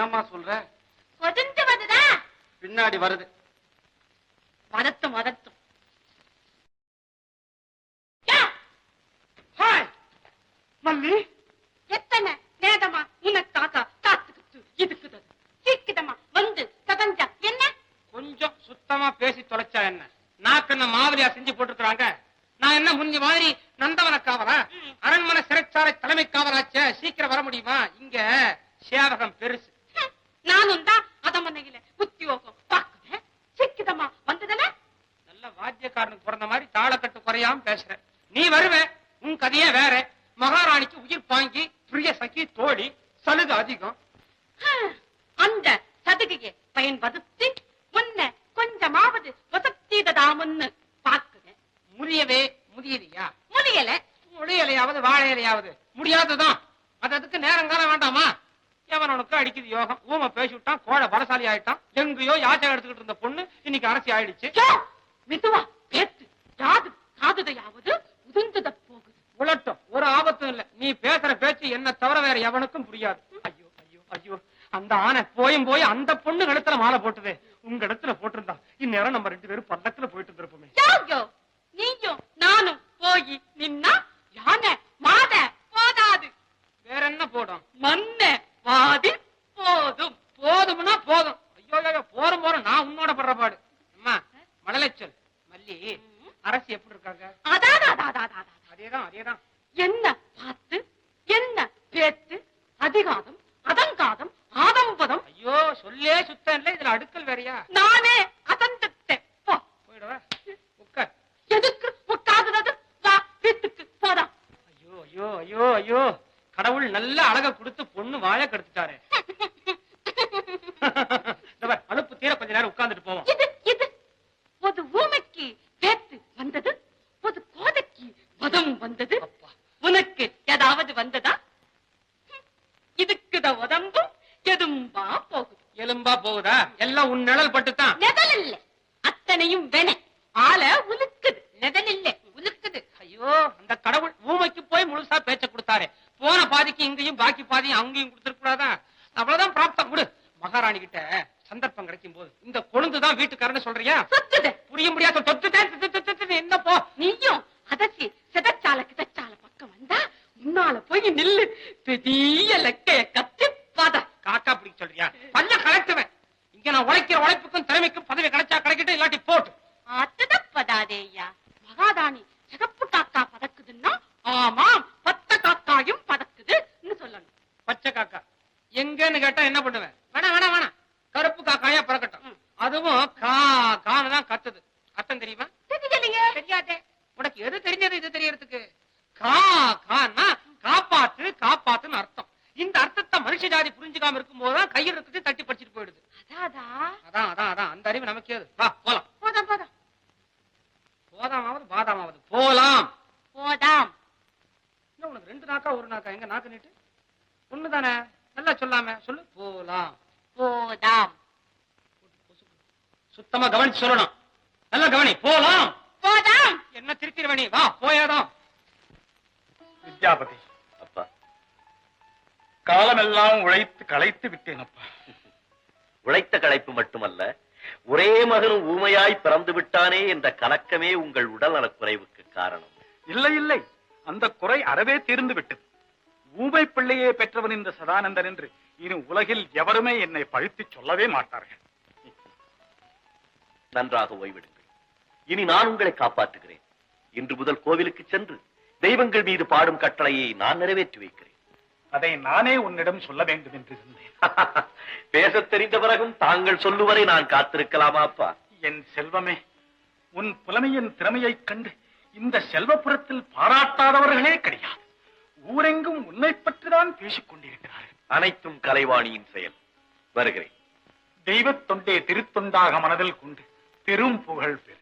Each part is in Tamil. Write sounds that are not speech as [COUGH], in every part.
என்னம்மா சொல்ற? கொதிஞ்சு வருதா பின்னாடி வருது. வதத்தும் வதத்தும். மம்மி! எத்தனை நேதமா? உனக்கு தாத்தா தாத்துக்கு இதுக்குது சீக்கிரமா வந்து கதஞ்சா என்ன? கொஞ்சம் சுத்தமா பேசி தொலைச்சா என்ன? நாக்கு மாவலியா செஞ்சு போட்டுருக்காங்க நான் என்ன முந்தி மாதிரி நந்தவன காவலா அரண்மனை சிறைச்சாலை தலைமை காவலாச்ச சீக்கிரம் வர முடியுமா? இங்க சேவகம் பெருசு. வந்ததுல நல்ல வாத்தியக்காரனுக்கு பிறந்த மாதிரி தாளக்கட்டு குறையாம பேசுற. நீ வருவ உன் கதையே வேற. மகாராணிக்கு உயிர் பாங்கி பிரிய சகி தோழி சலுகை அதிகம். அந்த சதுகையை பயன்படுத்தி முன்ன கொஞ்சமாவது வசத்தீததாமுன்னு பாக்குறேன் முடியவே முடியலையா? முடியல. முடியலையாவது வாழை இலையாவது முடியாதுதான் அது அதுக்கு நேரம் காலம் வேண்டாமா? எவனவனுக்கு அடிக்குது யோகம். ஊமை பேசி விட்டான் கோழ பலசாலி ஆயிட்டான். எங்கேயோ யாச்சகம் எடுத்துக்கிட்டு இருந்த பொண்ணு இன்னைக்கு அரசி ஆயிடுச்சு. மெதுவா பேத்து யாது காதுதையாவது உதிர்ந்துத போகுது. உலட்டும். ஒரு ஆபத்தும் இல்ல. நீ பேசுற பேச்சு என்ன தவிர வேற எவனுக்கும் புரியாது. ஐயோ ஐயோ ஐயோ. அந்த ஆனை போயும் போய் அந்த பொண்ணு கழுத்துல மாலை போட்டுது. உங்க இடத்துல போட்டிருந்தா. இந்நேரம் நம்ம ரெண்டு பேரும் பல்லக்குல போயிட்டு இருந்திருப்போமே. நீயும் நானும் போய் நின்னா யானை மாத போதாது. வேற என்ன போடும்? மண்ண வாதி போதும் போதும்னா போதும் ஐயோ ஐயோ போறோம் போறோம் நான் உன்னோட படுற பாடு அம்மா மழலைச்சொல் மல்லி அரசி எப்படி இருக்காங்க அதான் அதான், அதான், அதான், அதான். அதேதான் அதேதான் என்ன பார்த்து என்ன பேத்து அதிகாதம் அதங்காதம் ஆதம்பதம் ஐயோ சொல்லே சுத்தம் இல்ல இதுல அடுக்கல் வேறயா நானே அதந்தத்தேன் போ போயிடுவா உட்கார் எதுக்கு உட்கார்ந்தது வா வீட்டுக்கு போடா ஐயோ ஐயோ ஐயோ ஐயோ கடவுள் நல்ல அழக கொடுத்து பொண்ணு வாழ கெடுத்துட்டாரு அலுப்பு தீர கொஞ்ச நேரம் உட்கார்ந்துட்டு போவோம். இது இது ஒரு ஊமைக்கு பேத்து வந்தது ஒரு கோதைக்கு வதம் வந்தது அப்பா. உனக்கு ஏதாவது வந்ததா? இதுக்குத உடம்பும் எதும்பா போகுது? எலும்பா போகுதா? எல்லாம் உன் நிழல் பட்டுத்தான். நெதல் இல்ல அத்தனையும் வென ஆள உலுக்குது இல்ல உலுக்குது. ஐயோ அந்த கடவுள் ஊமைக்கு போய் முழுசா பேச்ச கொடுத்தாரு. போன பாதிக்கு இங்கேயும் பாக்கி பாதியும் அங்கேயும் கொடுத்துருக்க கூடாதா அவ்வளவுதான் பிராப்தம். கொடு. மகாராணி கிட்ட சந்தர்ப்பம் கிடைக்கும் போது இந்த கொழுந்துதான் வீட்டுக்காரன்னு சொல்றியா? புரிய முடியாத. தொத்துட்டேன் தித்து, தித்து, தித்து, என்ன போ? நீயும் அதச்சி சிதச்சால கிதச்சால பக்கம் வந்தா முன்னால போய் நில்லு. பெரிய லக்கைய கத்தி பாத. காக்கா பிடிக்க சொல்றியா? பல்ல கலட்டுவேன். இங்க நான் உழைக்கிற உழைப்புக்கும் திறமைக்கும் பதவி கிடைச்சா கிடைக்கட்டும் இல்லாட்டி போட்டு. அத்ததப்பதாதேயா மகாதானி சிகப்பு காக்கா பதக்குதுன்னா ஆமாம் பத்த காக்காயும் பதக்குதுன்னு சொல்லணும் பச்சை காக்கா எங்கன்னு கேட்டா என்ன பண்ணுவேன்? கவனிச்சு சொல்லணும். நல்லா கவனி. போலாம். போதாம். என்ன திருத்திருவணி வா போயாதான். வித்யாபதி. அப்பா. காலமெல்லாம் உழைத்து களைத்து விட்டேன் அப்பா. உழைத்த களைப்பு மட்டுமல்ல ஒரே மகனும் ஊமையாய் பிறந்து விட்டானே என்ற கலக்கமே உங்கள் உடல் நலக்குறைவுக்கு காரணம். இல்லை இல்லை. அந்த குறை அறவே தீர்ந்து விட்டது. ஊமை பிள்ளையே பெற்றவன் இந்த சதானந்தன் என்று இனி உலகில் எவருமே என்னை பழித்துச் சொல்லவே மாட்டார்கள். நன்றாக ஓய்விடுங்கள். இனி நான் உங்களை காப்பாற்றுகிறேன். இன்று முதல் கோவிலுக்கு சென்று தெய்வங்கள் மீது பாடும் கட்டளையை நான் நிறைவேற்றி வைக்கிறேன். அதை நானே உன்னிடம் சொல்ல வேண்டும் என்று இருந்தேன் [LAUGHS] பேசத் தெரிந்த பிறகும் தாங்கள் சொல்லுவரை நான் காத்திருக்கலாமா அப்பா? என் செல்வமே உன் புலமையின் திறமையைக் கண்டு இந்த செல்வப்புறத்தில் பாராட்டாதவர்களே கிடையாது. ஊரெங்கும் உன்னை பற்றிதான் பேசிக் கொண்டிருக்கிறார்கள். அனைத்தும் கலைவாணியின் செயல். வருகிறேன். தெய்வத் தொண்டே திருத்தொண்டாக மனதில் கொண்டு பெரும் புகழ் பெறு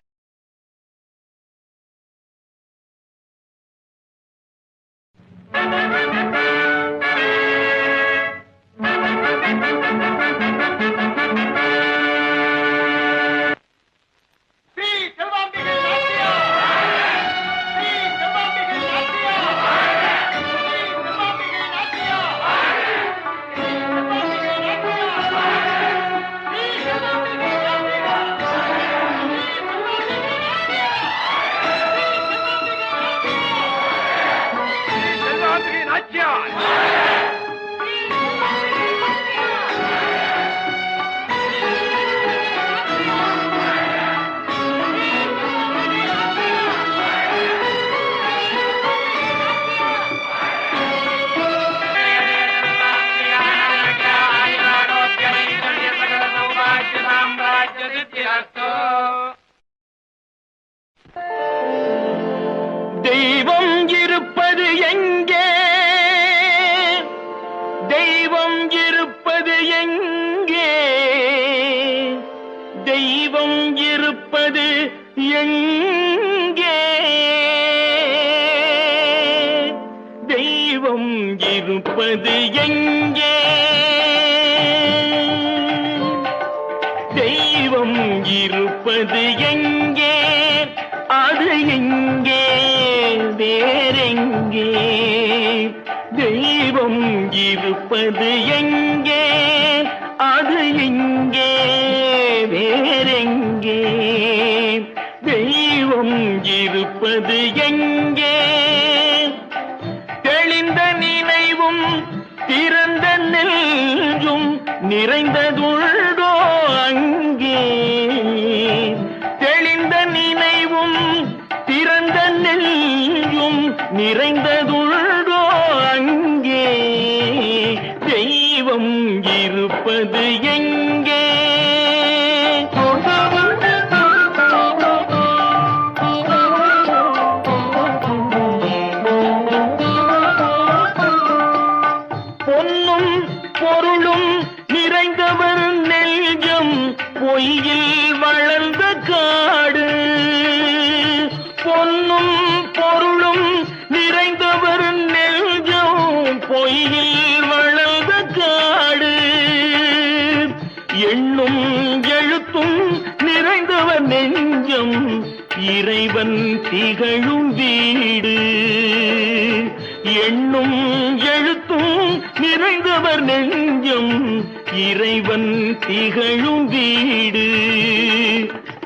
தெய்வம் இருப்பது எங்கே? தெய்வம் இருப்பது எங்கே? தெய்வம் இருப்பது எங்கே? தெய்வம் இருப்பது எங்கே? தெய்வம் இருப்பது எங்கே? அது எங்கே? வேறெங்கே? தெய்வம் இருப்பது எங்கே? அது இங்கே வேறெங்கே? தெய்வம் இருப்பது எங்கே? தெளிந்த நினைவும் திறந்த நெஞ்சும் நிறைந்ததுள்ளோ அங்கே? நிறைந்ததுள்ளோ அங்கே தெய்வம் இருப்பது எங்க? திகழும் வீடு. எண்ணும் எழுத்தும் நிறைந்தவர் நெஞ்சம். இறைவன் திகழும் வீடு.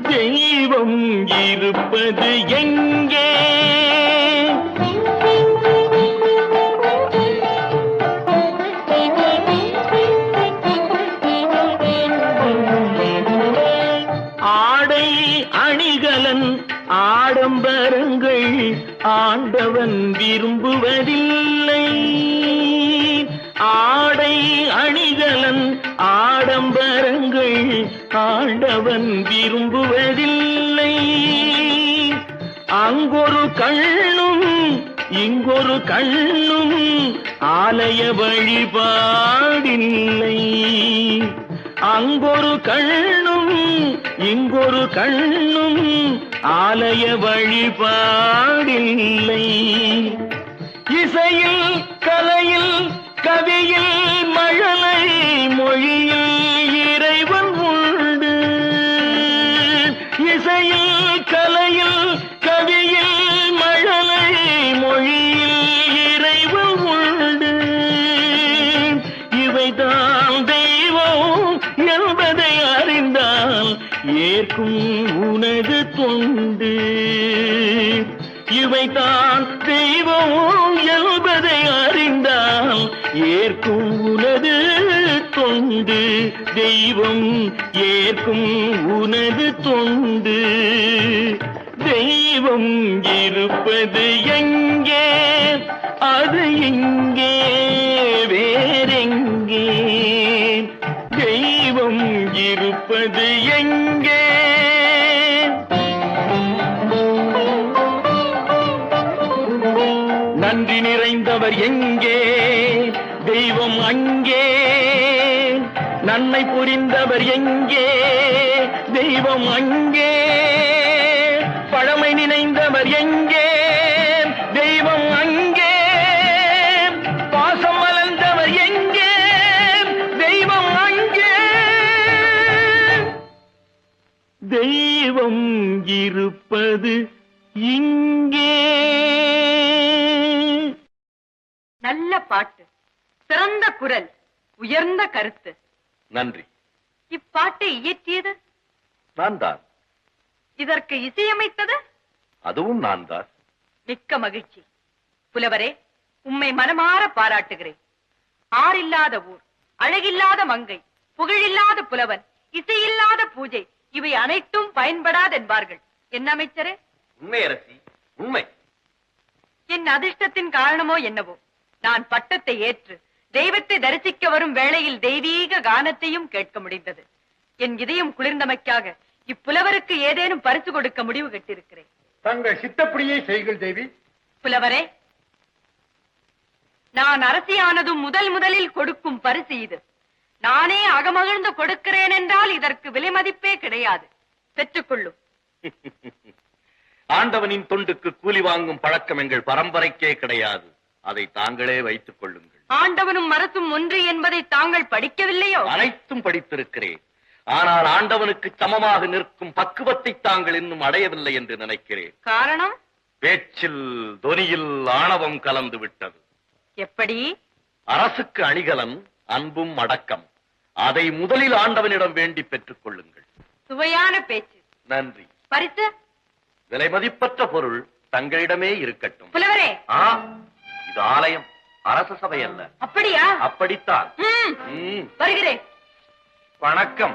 தெய்வம் இருப்பது எங்கே? ஆடம்பரங்கள் ஆண்டவன் விரும்புவதில்லை. ஆடை அணிகலன் ஆடம்பரங்கள் ஆண்டவன் விரும்புவதில்லை. அங்கொரு கண்ணும் இங்கொரு கண்ணும் ஆலய வழிபாடில்லை. அங்கொரு கண்ணும் இங்கொரு கண்ணும் ஆலய வழிபாடில்லை. இசையில் கலையில் கவியில் மழலை மொழியில் ஏற்கும் உனது தொண்டு. இவைதான் தெய்வம் என்பதை அறிந்தால் ஏற்கும் உனது தொண்டு. தெய்வம் ஏற்கும் உனது தொண்டு. தெய்வம் இருப்பது எங்கே? அது எங்கே வேறெங்கே? தெய்வம் இருப்பது எங்கே? நன்றி நிறைந்தவர் எங்கே? தெய்வம் அங்கே. நன்மை புரிந்தவர் எங்கே? தெய்வம் அங்கே. பழமை நினைந்தவர் எங்கே? தெய்வம் அங்கே. பாசம் மலர்ந்தவர் எங்கே? தெய்வம் அங்கே. தெய்வம் இருப்பது இங்கே. நல்ல பாட்டு. சிறந்த குரல் உயர்ந்த கருத்து. நன்றி. இப்பாட்டை இயற்றியது? நான் தான் இதற்கு இசையமைத்தது? அதுவும் நான் தான் மிக்க மகிழ்ச்சி. புலவரே உம்மை மனமாற பாராட்டுகிறேன். ஆறில்லாத ஊர் அழகில்லாத மங்கை புகழில்லாத புலவன் இசையில்லாத பூஜை இவை அனைத்தும் பயன்படாதென்பார்கள். என்ன அமைச்சரே? உண்மை அரசி உண்மை. என் அதிர்ஷ்டத்தின் காரணமோ என்னவோ? நான் பட்டத்தை ஏற்று தெய்வத்தை தரிசிக்க வரும் வேளையில் தெய்வீக கானத்தையும் கேட்க முடிந்தது. என் இதயம் குளிர்ந்தமைக்காக இப்புலவருக்கு ஏதேனும் பரிசு கொடுக்க முடிவு கட்டிருக்கிறேன். தங்கள் சித்தப்படியே செய்கள் தேவி. புலவரே நான் அரசியானதும் முதல் முதலில் கொடுக்கும் பரிசு இது. நானே அகமகிழ்ந்து கொடுக்கிறேன் என்றால் இதற்கு விலை மதிப்பே கிடையாது. பெற்றுக்கொள்ளும். [LAUGHS] ஆண்டவனின் தொண்டுக்கு கூலி வாங்கும் பழக்கம் எங்கள் பரம்பரைக்கே கிடையாது. அதை தாங்களே வைத்துக் கொள்ளுங்கள். ஆண்டவனும் மரசும் ஒன்று என்பதை தாங்கள் படிக்கவில்லையோ? அனைத்தும் படித்திருக்கிறேன். ஆனால் ஆண்டவனுக்கு சமமாக நிற்கும் பக்குவத்தை தாங்கள் இன்னும் அடையவில்லை என்று நினைக்கிறேன். காரணம்? பேச்சில் தொனியில் ஆணவம் கலந்து விட்டது. எப்படி? அரசுக்கு அணிகலன் அன்பும் அடக்கம். அதை முதலில் ஆண்டவனிடம் வேண்டி பெற்றுக் கொள்ளுங்கள். சுவையான பேச்சு. நன்றி. பரிசு? விலை மதிப்பற்ற பொருள் தங்களிடமே இருக்கட்டும். புலவரே! ஆ? இது ஆலயம் அரச சபை அல்ல. அப்படியா? அப்படித்தான். வருகிறேன். வணக்கம்.